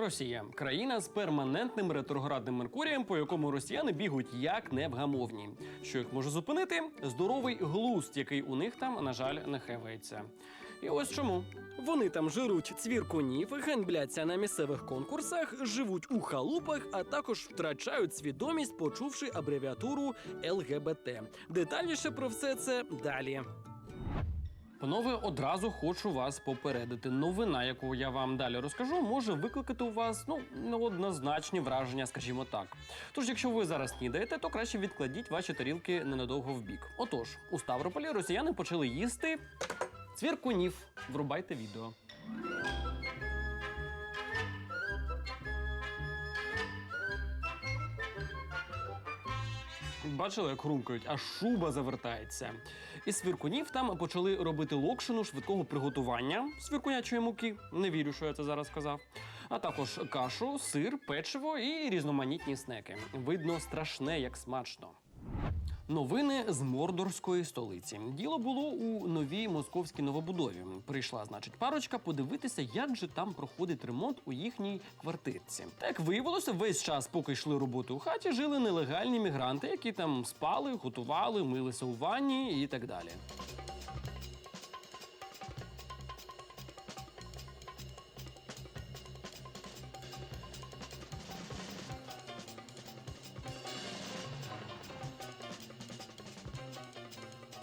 Росія країна з перманентним ретроградним Меркурієм, по якому росіяни бігуть як невгамовні. Що їх може зупинити? Здоровий глузд, який у них там, на жаль, не хевається. І ось чому. Вони там жируть цвіркунів, ганьбляться на місцевих конкурсах, живуть у халупах, а також втрачають свідомість, почувши абревіатуру ЛГБТ. Детальніше про все це далі. Панове, одразу хочу вас попередити. Новина, яку я вам далі розкажу, може викликати у вас ну неоднозначні враження, скажімо так. Тож, якщо ви зараз снідаєте, то краще відкладіть ваші тарілки ненадовго в бік. Отож, у Ставрополі росіяни почали їсти цвіркунів. Врубайте відео. Бачили, як хрумкають, а шуба завертається. Із свіркунів там почали робити локшину швидкого приготування свіркунячої муки. Не вірю, що я це зараз сказав. А також кашу, сир, печиво і різноманітні снеки. Видно, страшне, як смачно. Новини з мордорської столиці. Діло було у новій московській новобудові. Прийшла, значить, парочка подивитися, як же там проходить ремонт у їхній квартирці. Та як виявилося, весь час, поки йшли роботи у хаті, жили нелегальні мігранти, які там спали, готували, милися у ванні і так далі.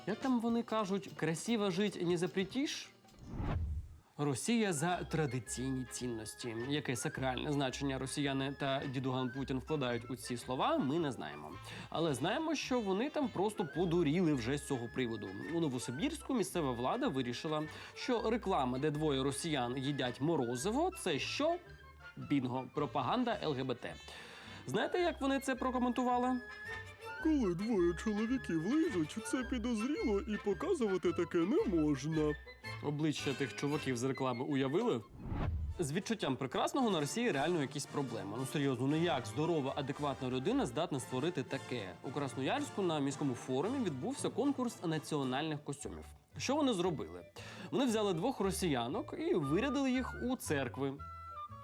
Як там вони кажуть, красиво жить не запретиш? Росія за традиційні цінності. Яке сакральне значення росіяни та дідуган Путін вкладають у ці слова, ми не знаємо. Але знаємо, що вони там просто подуріли вже з цього приводу. У Новосибірську місцева влада вирішила, що реклама, де двоє росіян їдять морозиво, це що? Бінго, пропаганда ЛГБТ. Знаєте, як вони це прокоментували? Коли двоє чоловіків лижуть, це підозріло і показувати таке не можна. Обличчя тих чуваків з реклами уявили? З відчуттям прекрасного на Росії реально якісь проблеми. Ну серйозно, ну як здорова, адекватна людина здатна створити таке? У Красноярську на міському форумі відбувся конкурс національних костюмів. Що вони зробили? Вони взяли двох росіянок і вирядили їх у церкви.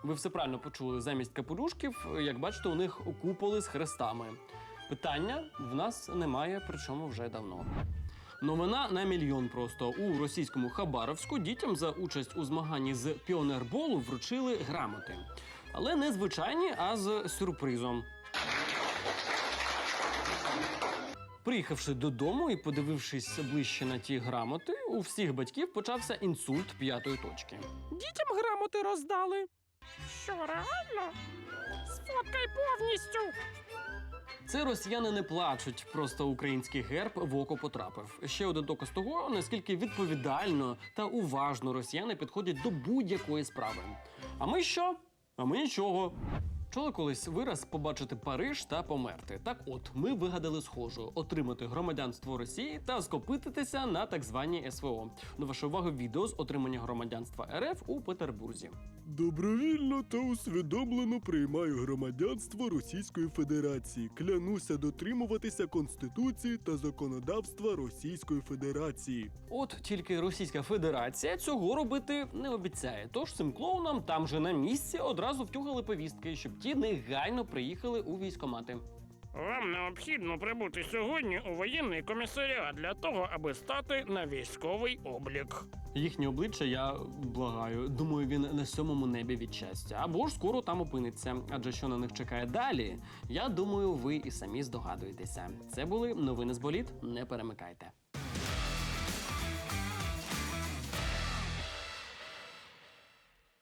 Ви все правильно почули. Замість капелюшків, як бачите, у них куполи з хрестами. Питання в нас немає, причому вже давно. Новина на мільйон просто у російському Хабаровську дітям за участь у змаганні з піонерболу вручили грамоти. Але не звичайні, а з сюрпризом. Приїхавши додому і подивившись ближче на ті грамоти, у всіх батьків почався інсульт п'ятої точки. Дітям грамоти роздали. Що, реально? Сфоткай повністю. Це росіяни не плачуть, просто український герб в око потрапив. Ще один доказ того, наскільки відповідально та уважно росіяни підходять до будь-якої справи. А ми що? А ми нічого. Чули колись вираз побачити Париж та померти. Так от, ми вигадали схожу отримати громадянство Росії та скопититися на так званій СВО. До вашої уваги відео з отримання громадянства РФ у Петербурзі. Добровільно та усвідомлено приймаю громадянство Російської Федерації. Клянуся дотримуватися Конституції та законодавства Російської Федерації. От тільки Російська Федерація цього робити не обіцяє. Тож цим клоунам там же на місці одразу втюгали повістки, щоб ті негайно приїхали у військомати. Вам необхідно прибути сьогодні у воєнний комісаріат для того, аби стати на військовий облік. Їхнє обличчя я благаю. Думаю, він на сьомому небі від щастя. Або ж скоро там опиниться. Адже що на них чекає далі, я думаю, ви і самі здогадуєтеся. Це були новини з боліт. Не перемикайте.